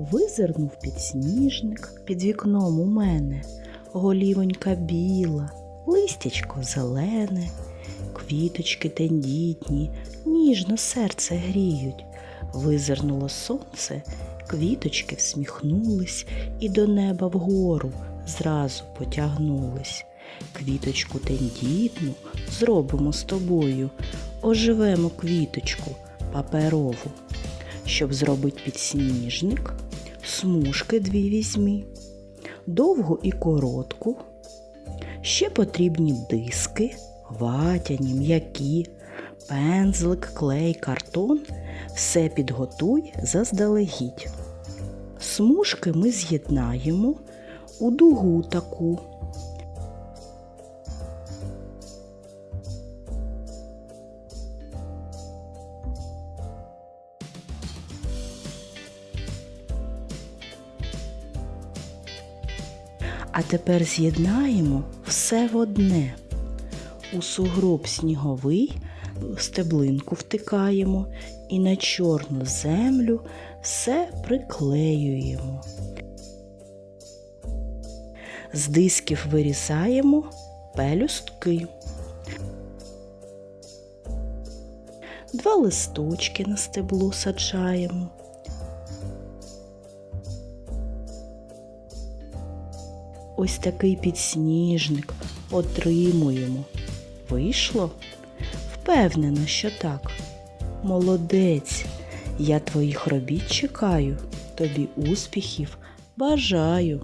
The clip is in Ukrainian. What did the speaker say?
Визирнув підсніжник під вікном у мене, голівонька біла, листячко зелене, квіточки тендітні, ніжно серце гріють. Визирнуло сонце, квіточки всміхнулись і до неба вгору зразу потягнулись. Квіточку тендітну зробимо з тобою, оживемо квіточку паперову. Щоб зробити підсніжник, смужки дві візьмі, довгу і коротку. Ще потрібні диски, ватяні, м'які, пензлик, клей, картон. Все підготуй заздалегідь. Смужки ми з'єднаємо у дугу таку. А тепер з'єднаємо все в одне. У сугроб сніговий стеблинку втикаємо і на чорну землю все приклеюємо. З дисків вирізаємо пелюстки. Два листочки на стебло саджаємо. Ось такий підсніжник отримуємо. Вийшло? Впевнено, що так. Молодець. Я твоїх робіт чекаю, тобі успіхів бажаю.